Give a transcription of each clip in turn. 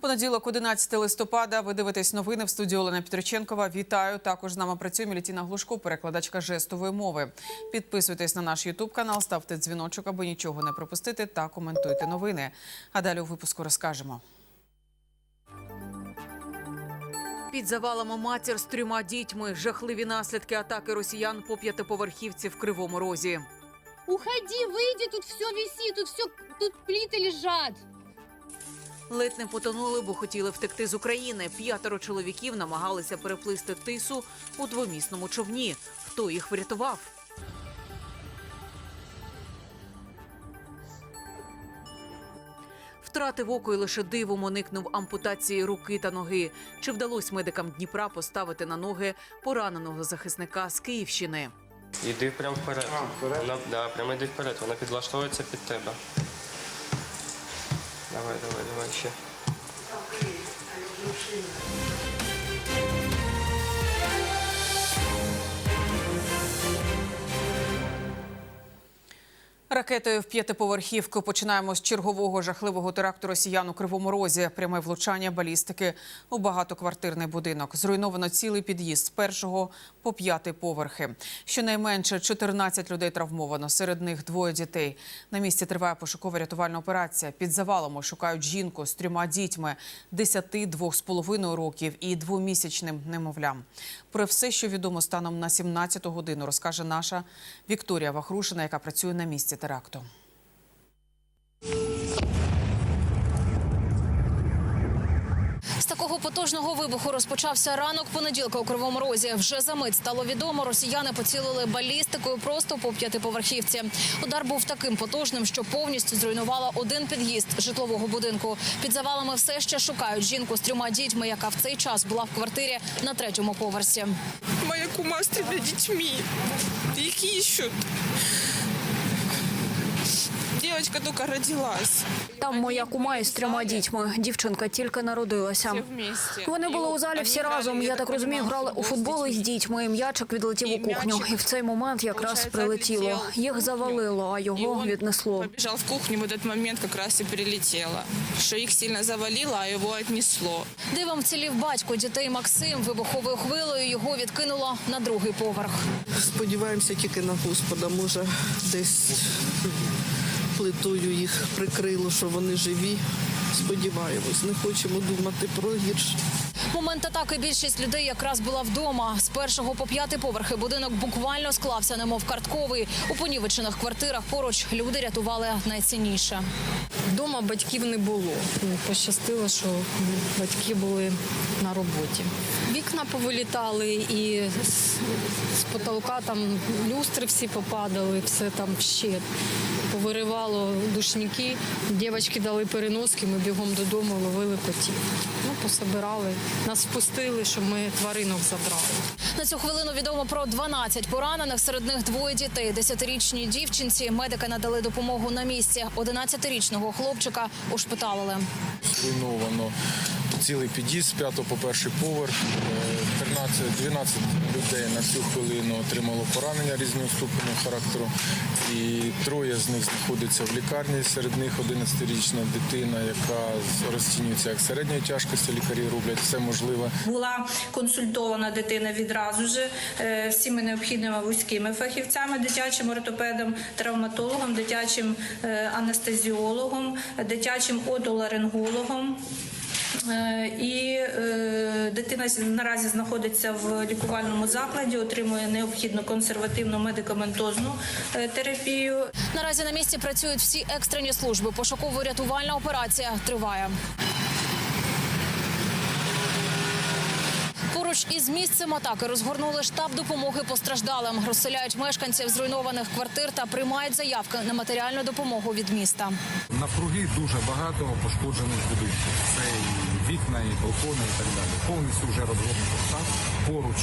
Понеділок, 11 листопада. Ви дивитесь новини в студії Олена Петриченкова. Вітаю. Також з нами працює Мілітіна Глушко, перекладачка жестової мови. Підписуйтесь на наш Ютуб канал, ставте дзвіночок, аби нічого не пропустити, та коментуйте новини. А далі у випуску розкажемо. Під завалами матір з трьома дітьми. Жахливі наслідки атаки росіян по п'ятиповерхівці в Кривому Розі. Уходи, выйди, тут все висит, тут все, тут плиты лежат. Ледь не потонули, бо хотіли втекти з України. П'ятеро чоловіків намагалися переплисти тису у двомісному човні. Хто їх врятував? Втратив око і лише дивом уникнув ампутації руки та ноги. Чи вдалося медикам Дніпра поставити на ноги пораненого захисника з Київщини? Іди прямо вперед. Вона, да, прямо йди вперед, вона підлаштовується під тебе. Давай, давай, давай ще. Ракетою в п'ятиповерхівку починаємо з чергового жахливого теракту росіян у Кривому Розі. Пряме влучання балістики у багатоквартирний будинок. Зруйновано цілий під'їзд з першого по п'ятий поверхи. Щонайменше 14 людей травмовано. Серед них двоє дітей. На місці триває пошукова рятувальна операція. Під завалами шукають жінку з трьома дітьми 10, двох з половиною років і двомісячним немовлям. Про все, що відомо станом на 17 годину, розкаже наша Вікторія Вахрушина, яка працює на місці теракту. З такого потужного вибуху розпочався ранок понеділка у Кривому Розі. Вже за мить стало відомо, росіяни поцілили балістикою просто по п'ятиповерхівці. Удар був таким потужним, що повністю зруйнувала один під'їзд житлового будинку. Під завалами все ще шукають жінку з трьома дітьми, яка в цей час була в квартирі на третьому поверсі. Моя кума з трьома дітьми. Их ищут. Девочка только родилась. Там моя кума із трьома дітьми. Дівчинка тільки народилася. Вони були у залі всі разом. Я так розумію, грали у футбол із дітьми. М'ячик відлетів у кухню, і в цей момент якраз прилетіло. Їх завалило, а його віднесло. Побежал в кухню, в этот момент как раз и прилетело. Что их сильно завалило, а его отнесло. Дивом вцілів батько дітей Максим. Вибуховою хвилею його відкинуло на другий поверх. Сподіваємося тільки на Господа. Може, десь плитою їх прикрило, що вони живі. Сподіваємось, не хочемо думати про гірше. Момент атаки більшість людей якраз була вдома. З першого по п'ятий поверхи будинок буквально склався, немов картковий. У понівечених квартирах поруч люди рятували найцінніше. Вдома батьків не було. Ну, Пощастило, що батьки були на роботі. Вікна повилітали і з, з потолка там люстри всі попадали, все там ще повиривало душники. Дівчатки дали переноски, ми бігом додому ловили котів. Ну, пособирали. Нас впустили, щоб ми тваринок забрали. На цю хвилину відомо про 12 поранених. Серед них двоє дітей. Десятирічній дівчинці медики надали допомогу на місці. 11-річного хлопчика ушпиталили. зруйновано цілий під'їзд з п'ятого по перший поверх. Е, 13, 12 людей на цю хвилину отримало поранення різного ступеню характеру. І троє з них знаходяться в лікарні. Серед них 11-річна дитина, яка розцінюється як середньої тяжкості. Лікарі роблять все можливе. Була консультована дитина відразу ж е, всіми необхідними вузькими фахівцями, дитячим ортопедом, травматологом, дитячим е, анестезіологом, дитячим отоларингологом. Е, І е, дитина наразі знаходиться в лікувальному закладі, отримує необхідну консервативну медикаментозну е, терапію. Наразі на місці працюють всі екстрені служби. Пошуково-рятувальна операція триває. Поруч із місцем атаки розгорнули штаб допомоги постраждалим. Розселяють мешканців зруйнованих квартир та приймають заявки на матеріальну допомогу від міста. Навкруги дуже багато пошкоджених будинків. Це і вікна, і балкони, і так далі. Повністю вже розгорнуто штаб. Поруч,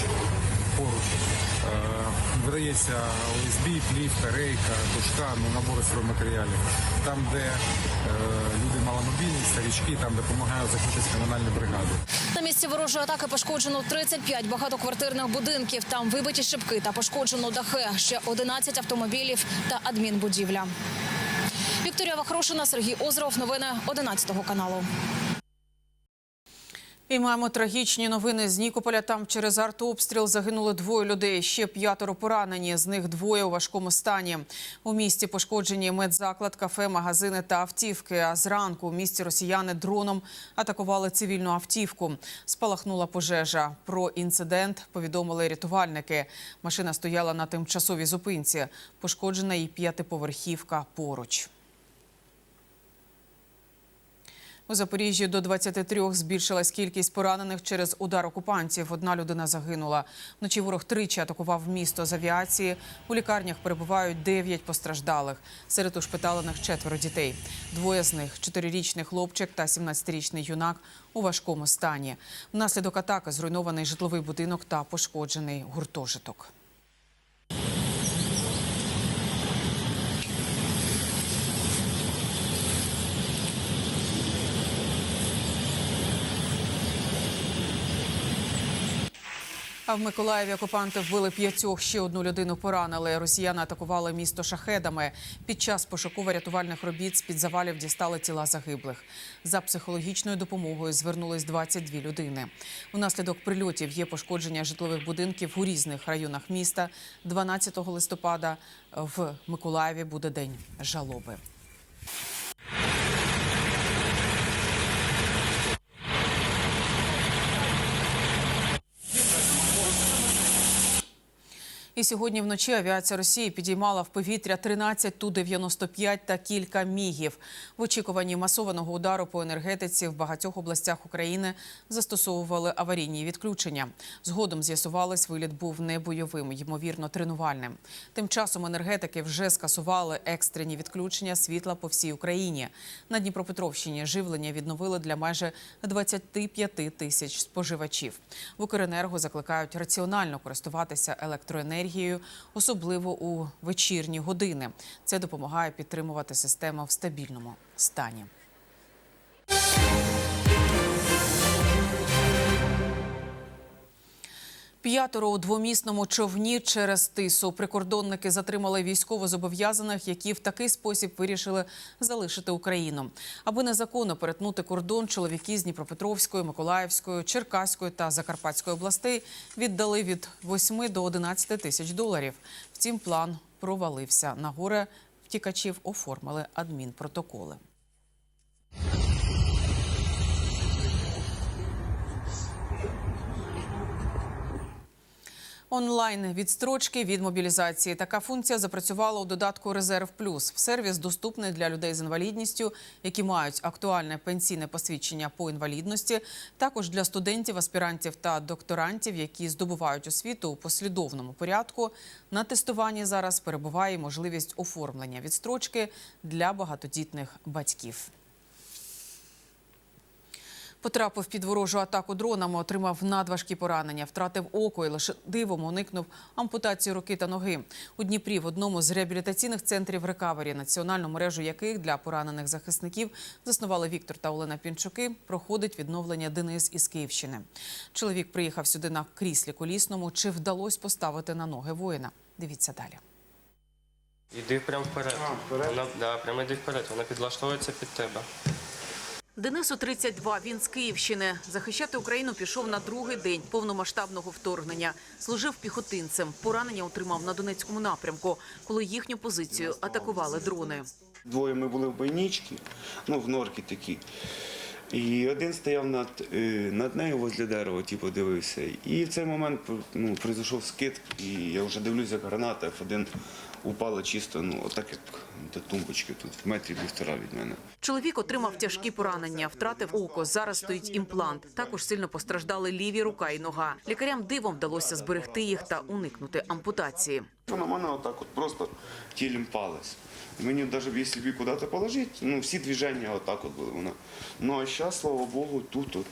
поруч видається ОСБ, плівка, рейка, дошка, ну, набори стройматеріалів. Там, де е, люди маломобільні, старічки, там допомагають захистити комунальні бригади. На місці ворожої атаки пошкоджено 35 багатоквартирних будинків. Там вибиті шибки та пошкоджено дахи. Ще 11 автомобілів та адмінбудівля. Вікторія Вахрушина, Сергій Озров. Новини 11 каналу. І маємо трагічні новини з Нікополя. Там через артобстріл загинули двоє людей. Ще п'ятеро поранені. З них двоє у важкому стані. У місті пошкоджені медзаклад, кафе, магазини та автівки. А зранку у місті росіяни дроном атакували цивільну автівку. Спалахнула пожежа. Про інцидент повідомили рятувальники. Машина стояла на тимчасовій зупинці. Пошкоджена і п'ятиповерхівка поруч. У Запоріжжі до 23 збільшилась кількість поранених через удар окупантів. Одна людина загинула. Вночі ворог тричі атакував місто з авіації. У лікарнях перебувають 9 постраждалих. Серед ушпиталених четверо дітей. Двоє з них – чотирирічний хлопчик та 17-річний юнак у важкому стані. Внаслідок атаки зруйнований житловий будинок та пошкоджений гуртожиток. А в Миколаєві окупанти вбили п'ятьох, ще одну людину поранили. Росіяни атакували місто шахедами. Під час пошуково-рятувальних робіт з-під завалів дістали тіла загиблих. За психологічною допомогою звернулись 22 людини. Унаслідок прильотів є пошкодження житлових будинків у різних районах міста. 12 листопада в Миколаєві буде день жалоби. І сьогодні вночі авіація Росії підіймала в повітря 13 Ту-95 та кілька мігів. В очікуванні масованого удару по енергетиці в багатьох областях України застосовували аварійні відключення. Згодом з'ясувалось, виліт був не бойовим, ймовірно, тренувальним. Тим часом енергетики вже скасували екстрені відключення світла по всій Україні. На Дніпропетровщині живлення відновили для майже 25 тисяч споживачів. В Укренерго закликають раціонально користуватися електроенергією, особливо у вечірні години. Це допомагає підтримувати систему в стабільному стані. П'ятеро у двомісному човні через тису. Прикордонники затримали військовозобов'язаних, які в такий спосіб вирішили залишити Україну. Аби незаконно перетнути кордон, чоловіки з Дніпропетровської, Миколаївської, Черкаської та Закарпатської областей віддали від 8 до 11 тисяч доларів. Втім, план провалився. На горе втікачів оформили адмінпротоколи. Онлайн відстрочки від мобілізації. Така функція запрацювала у додатку Резерв Плюс. Сервіс доступний для людей з інвалідністю, які мають актуальне пенсійне посвідчення по інвалідності. Також для студентів, аспірантів та докторантів, які здобувають освіту у послідовному порядку. На тестуванні зараз перебуває можливість оформлення відстрочки для багатодітних батьків. Потрапив під ворожу атаку дронами, отримав надважкі поранення, втратив око і лише дивом уникнув ампутації руки та ноги. У Дніпрі в одному з реабілітаційних центрів рекавері, національну мережу яких для поранених захисників заснували Віктор та Олена Пінчуки, проходить відновлення Денис із Київщини. Чоловік приїхав сюди на кріслі колісному. Чи вдалося поставити на ноги воїна? Дивіться далі. Іди прямо вперед. Вона, да, прямо йди вперед, вона підлаштовується під тебе. Денису 32, він з Київщини. Захищати Україну пішов на другий день повномасштабного вторгнення. Служив піхотинцем. Поранення отримав на Донецькому напрямку, коли їхню позицію атакували дрони. Двоє ми були в бойничці, ну в норки такі. І один стояв над, е, над нею возле дерева, типу, дивився. І в цей момент ну, прийшов скид, і я вже дивлюся, як граната F1 упала чисто, ну, отак як до тумбочки тут, в метрі півтора від мене. Чоловік отримав тяжкі поранення, втратив око. Зараз стоїть імплант. Також сильно постраждали ліві рука і нога. Лікарям дивом вдалося зберегти їх та уникнути ампутації. Вона мене отак от просто тілем палець. Мені навіть якщо б куди-то положити, ну всі движення отак от були. Вона. Ну а зараз, слава Богу, тут от,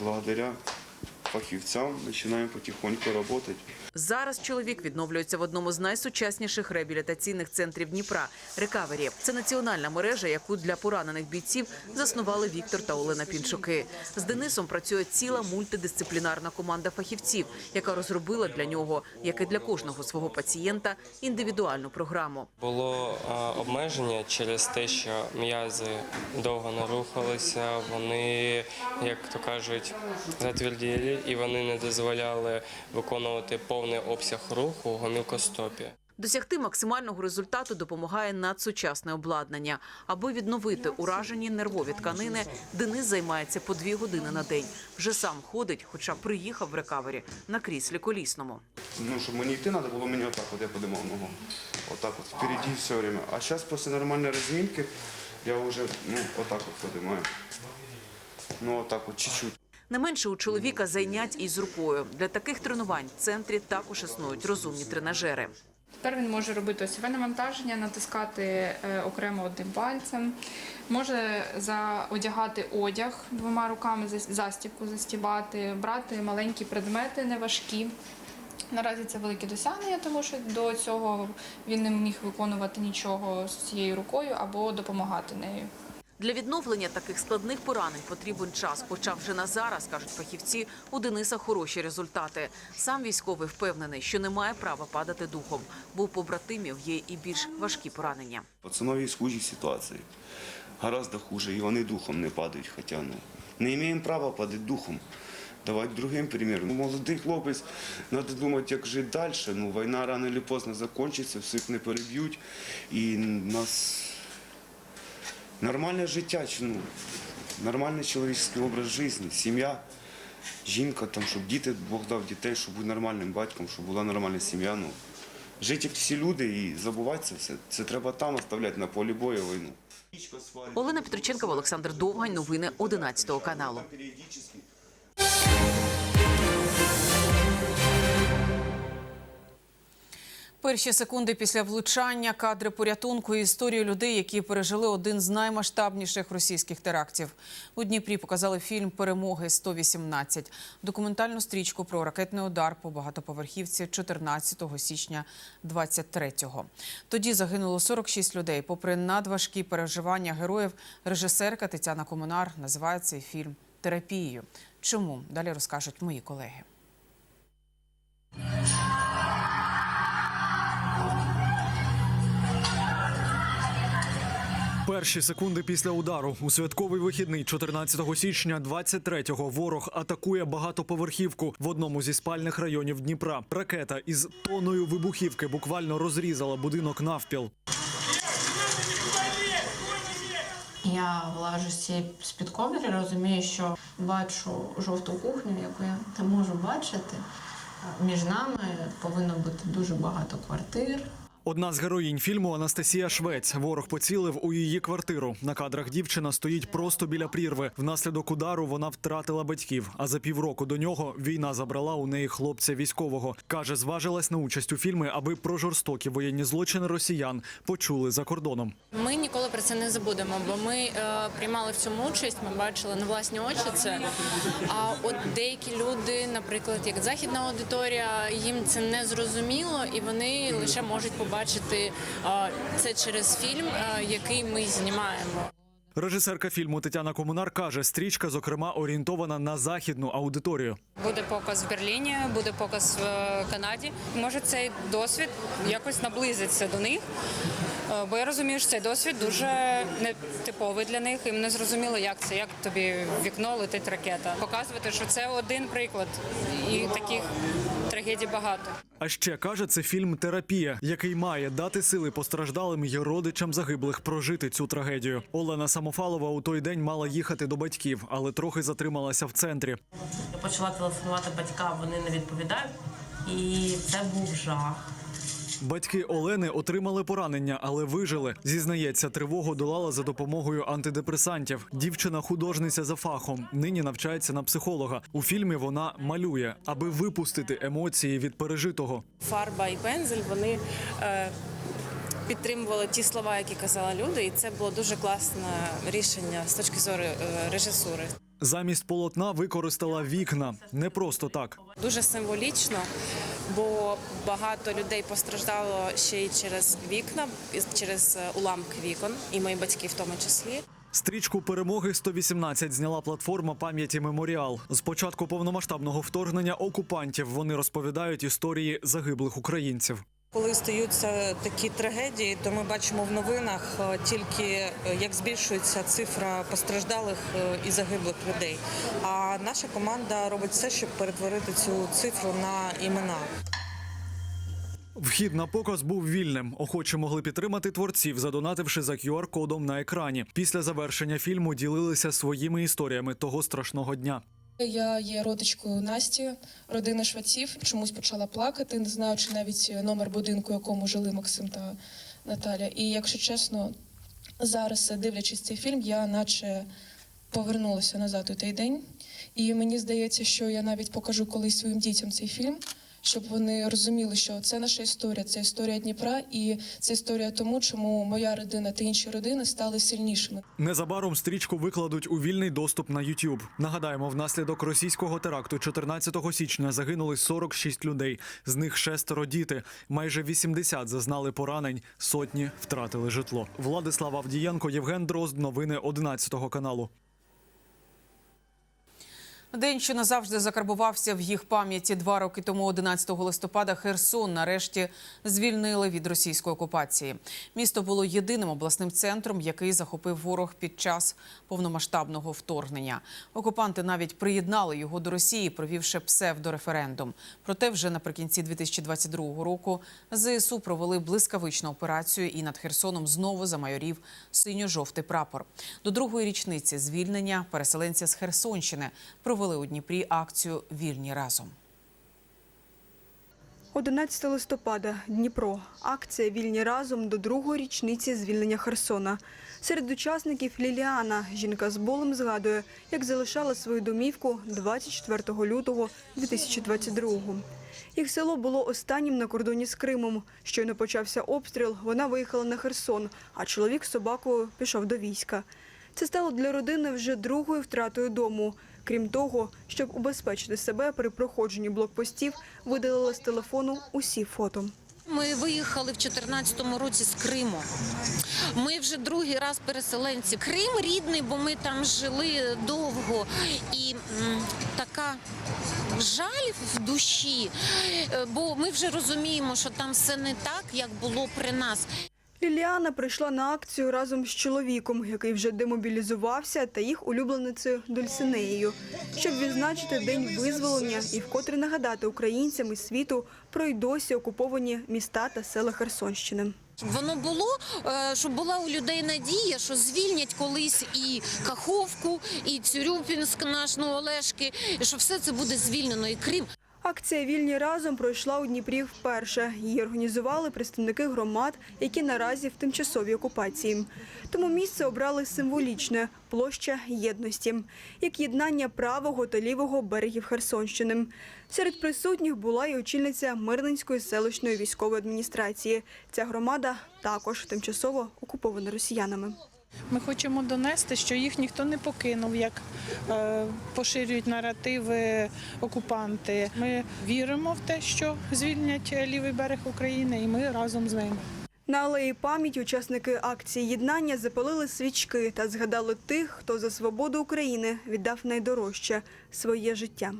благодаря фахівцям починаємо потихоньку працювати. Зараз чоловік відновлюється в одному з найсучасніших реабілітаційних центрів Дніпра Рекавері. Це національна мережа, яку для поранених бійців заснували Віктор та Олена Пінчуки. З Денисом працює ціла мультидисциплінарна команда фахівців, яка розробила для нього, як і для кожного свого пацієнта, індивідуальну програму. Було обмеження через те, що м'язи довго не рухалися, вони, як то кажуть, затверділи і вони не дозволяли виконувати повний обсяг руху у гомілкостопі. Досягти максимального результату допомагає надсучасне обладнання. Аби відновити уражені нервові тканини, Денис займається по дві години на день. Вже сам ходить, хоча приїхав в рекавері на кріслі колісному. Ну, щоб мені йти треба було мені отак, от я подимав ногу. Отак от впереді все время. А зараз після нормальної розмінки я вже ну, отак от подимаю. Ну, отак от, чуть-чуть. Не менше у чоловіка зайнять із рукою. Для таких тренувань в центрі також існують розумні тренажери. Тепер він може робити осьове навантаження, натискати е, окремо одним пальцем, може одягати одяг двома руками, зас- застібку застібати, брати маленькі предмети неважкі. Наразі це велике досягнення, тому що до цього він не міг виконувати нічого з цією рукою або допомагати нею. Для відновлення таких складних поранень потрібен час. Хоча вже на зараз, кажуть фахівці, у Дениса хороші результати. Сам військовий впевнений, що не має права падати духом, бо у побратимів є і більш важкі поранення. Пацанові схожі ситуації. Гораздо хуже, і вони духом не падають, хоча ну, не маємо права падати духом. Давати другим примір. Ну, молодий хлопець, треба думати, як жити далі. Ну, війна рано чи пізно закінчиться, всіх не переб'ють. І нас нормальне життя, ну, нормальний чоловічний образ життя, сім'я, жінка, там, щоб діти, Бог дав дітей, щоб бути нормальним батьком, щоб була нормальна сім'я. Ну, жити як всі люди і забувати це все. Це треба там оставляти на полі бою війну. Олена Петриченкова, Олександр Довгань. Новини 11 каналу. Перші секунди після влучання, кадри порятунку і історію людей, які пережили один з наймасштабніших російських терактів. У Дніпрі показали фільм Перемоги 118 документальну стрічку про ракетний удар по багатоповерхівці 14 січня 23-го. Тоді загинуло 46 людей. Попри надважкі переживання героїв, режисерка Тетяна Комунар називає цей фільм терапією. Чому далі розкажуть мої колеги. Перші секунди після удару у святковий вихідний 14 січня 23-го ворог атакує багатоповерхівку в одному зі спальних районів Дніпра. Ракета із тоною вибухівки буквально розрізала будинок навпіл. Я вилажу цієї з-під ковдри, розумію, що бачу жовту кухню, яку я не можу бачити. Між нами повинно бути дуже багато квартир. Одна з героїнь фільму Анастасія Швець. Ворог поцілив у її квартиру. На кадрах дівчина стоїть просто біля прірви. Внаслідок удару вона втратила батьків. А за півроку до нього війна забрала у неї хлопця військового. каже, зважилась на участь у фільмі, аби про жорстокі воєнні злочини росіян почули за кордоном. Ми ніколи про це не забудемо, бо ми е, приймали в цьому участь. Ми бачили на власні очі це. А от деякі люди, наприклад, як західна аудиторія, їм це не зрозуміло, і вони лише можуть побачити е, це через фільм, який ми знімаємо. Режисерка фільму Тетяна Комунар каже, стрічка, зокрема, орієнтована на західну аудиторію. Буде показ в Берліні, буде показ в е, Канаді. Може, цей досвід якось наблизиться до них. Е, Бо я розумію, що цей досвід дуже нетиповий для них. Їм не зрозуміло, як це, як тобі в вікно летить ракета. Показувати, що це один приклад, і таких трагедій багато. А ще каже, це фільм Терапія, який має дати сили постраждалим і родичам загиблих прожити цю трагедію. Олена Самофалова у той день мала їхати до батьків, але трохи затрималася в центрі. Я почала телефонувати батькам, вони не відповідають. І це був жах. Батьки Олени отримали поранення, але вижили. Зізнається, тривогу долала за допомогою антидепресантів. Дівчина художниця за фахом. Нині навчається на психолога. У фільмі вона малює, аби випустити емоції від пережитого. Фарба і пензель вони е, підтримували ті слова, які казали люди, і це було дуже класне рішення з точки зору е, режисури. Замість полотна використала вікна не просто так. Дуже символічно бо багато людей постраждало ще й через вікна, через е, уламки вікон, і мої батьки в тому числі. Стрічку перемоги 118 зняла платформа пам'яті Меморіал. З початку повномасштабного вторгнення окупантів вони розповідають історії загиблих українців. Коли стаються такі трагедії, то ми бачимо в новинах е, тільки е, як збільшується цифра постраждалих е, і загиблих людей. А наша команда робить все, щоб перетворити цю цифру на імена. Вхід на показ був вільним. Охочі могли підтримати творців, задонативши за QR-кодом на екрані. Після завершення фільму ділилися своїми історіями того страшного дня. Я є родичкою Насті, родина шваців. Чомусь почала плакати, не знаючи навіть номер будинку, якому жили Максим та Наталя. І якщо чесно, зараз, дивлячись цей фільм, я наче повернулася назад у той день. І мені здається, що я навіть покажу колись своїм дітям цей фільм, щоб вони розуміли, що це наша історія, це історія Дніпра, і це історія тому, чому моя родина та інші родини стали сильнішими. Незабаром стрічку викладуть у вільний доступ на YouTube. Нагадаємо, внаслідок російського теракту 14 січня загинули 46 людей. З них шестеро діти. Майже 80 зазнали поранень, сотні втратили житло. Владислав Авдієнко, Євген Дрозд. Новини 11 каналу. День, що назавжди закарбувався в їх пам'яті два роки тому, 11 листопада, Херсон нарешті звільнили від російської окупації. Місто було єдиним обласним центром, який захопив ворог під час повномасштабного вторгнення. Окупанти навіть приєднали його до Росії, провівши псевдореферендум. Проте вже наприкінці 2022 року ЗСУ провели блискавичну операцію, і над Херсоном знову замайорів синьо-жовтий прапор. До другої річниці звільнення переселенці з Херсонщини провели у Дніпрі акцію Вільні разом. 11 листопада, Дніпро. Акція Вільні разом до другої річниці звільнення Херсона. Серед учасників Ліліана. Жінка з болем згадує, як залишала свою домівку 24 лютого 2022-го. Їх село було останнім на кордоні з Кримом. Щойно почався обстріл, вона виїхала на Херсон, а чоловік з собакою пішов до війська. Це стало для родини вже другою втратою дому. Крім того, щоб убезпечити себе при проходженні блокпостів, видалила з телефону усі фото. Ми виїхали в 2014 році з Криму. Ми вже другий раз переселенці. Крим рідний, бо ми там жили довго. І така жаль в душі, е, бо ми вже розуміємо, що там все не так, як було при нас. Ліліана прийшла на акцію разом з чоловіком, який вже демобілізувався, та їх улюбленицею Дульсинеєю, щоб відзначити день визволення і вкотре нагадати українцям і світу про й досі окуповані міста та села Херсонщини. Воно було, е, щоб була у людей надія, що звільнять колись і Каховку, і Цюрюпінськ, наш ну, Олешки, і що все це буде звільнено, і Крим. Акція Вільні разом пройшла у Дніпрі вперше. Її організували представники громад, які наразі в тимчасовій окупації. Тому місце обрали символічне площа єдності, як єднання правого та лівого берегів Херсонщини. Серед присутніх була і очільниця Мирненської селищної військової адміністрації. Ця громада також тимчасово окупована росіянами. Ми хочемо донести, що їх ніхто не покинув, як е, поширюють наративи окупанти. Ми віримо в те, що звільнять лівий берег України, і ми разом з ними. На алеї пам'яті учасники акції єднання запалили свічки та згадали тих, хто за свободу України віддав найдорожче своє життя.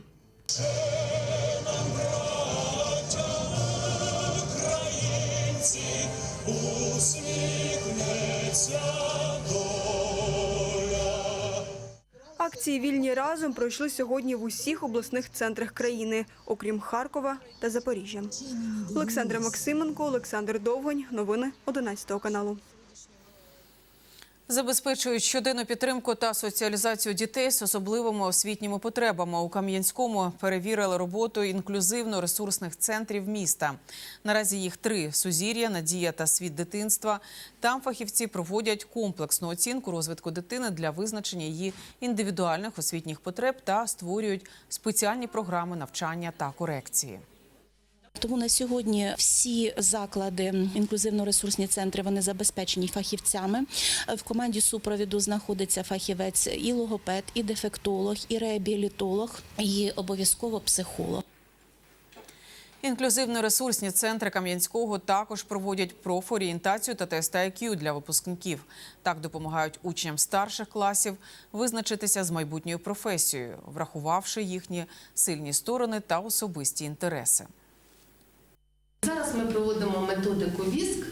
Акції Вільні разом пройшли сьогодні в усіх обласних центрах країни, окрім Харкова та Запоріжжя. Олександра Максименко, Олександр Довгань. Новини 11 каналу. Забезпечують щоденну підтримку та соціалізацію дітей з особливими освітніми потребами. У Кам'янському перевірили роботу інклюзивно-ресурсних центрів міста. Наразі їх три – Сузір'я, Надія та Світ дитинства. Там фахівці проводять комплексну оцінку розвитку дитини для визначення її індивідуальних освітніх потреб та створюють спеціальні програми навчання та корекції. Тому на сьогодні всі заклади, інклюзивно-ресурсні центри, вони забезпечені фахівцями. В команді супровіду знаходиться фахівець і логопед, і дефектолог, і реабілітолог, і обов'язково психолог. Інклюзивно-ресурсні центри Кам'янського також проводять профорієнтацію та тести IQ для випускників. Так допомагають учням старших класів визначитися з майбутньою професією, врахувавши їхні сильні сторони та особисті інтереси. Зараз ми проводимо методику ВІСК,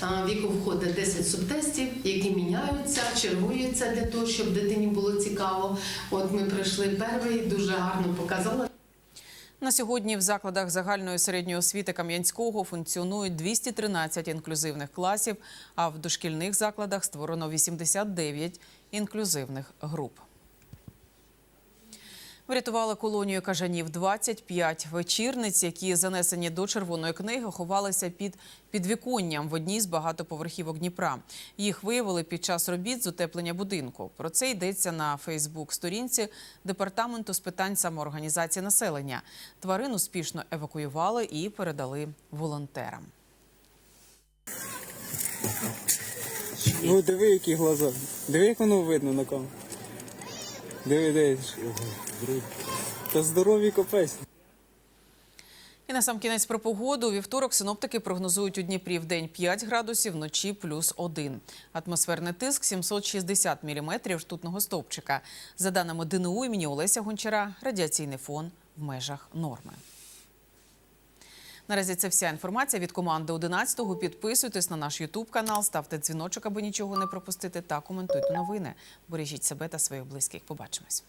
в яку входить 10 субтестів, які міняються, чергуються для того, щоб дитині було цікаво. От ми пройшли перший, дуже гарно показали. На сьогодні в закладах загальної середньої освіти Кам'янського функціонують 213 інклюзивних класів, а в дошкільних закладах створено 89 інклюзивних груп. Врятували колонію кажанів 25 вечірниць, які занесені до червоної книги, ховалися під підвіконням в одній з багатоповерхівок Дніпра. Їх виявили під час робіт з утеплення будинку. Про це йдеться на Фейсбук-сторінці департаменту з питань самоорганізації населення. Тварин успішно евакуювали і передали волонтерам. Ну, диви, які глаза. Диви, як воно видно на камеру. Диви, диви. Та здорові копець. І на сам кінець про погоду. У вівторок синоптики прогнозують у Дніпрі в день 5 градусів, вночі плюс 1. Атмосферний тиск 760 міліметрів ртутного стовпчика. За даними ДНУ імені Олеся Гончара, радіаційний фон в межах норми. Наразі це вся інформація від команди 11-го. Підписуйтесь на наш Ютуб канал, ставте дзвіночок, аби нічого не пропустити, та коментуйте новини. Бережіть себе та своїх близьких. Побачимось.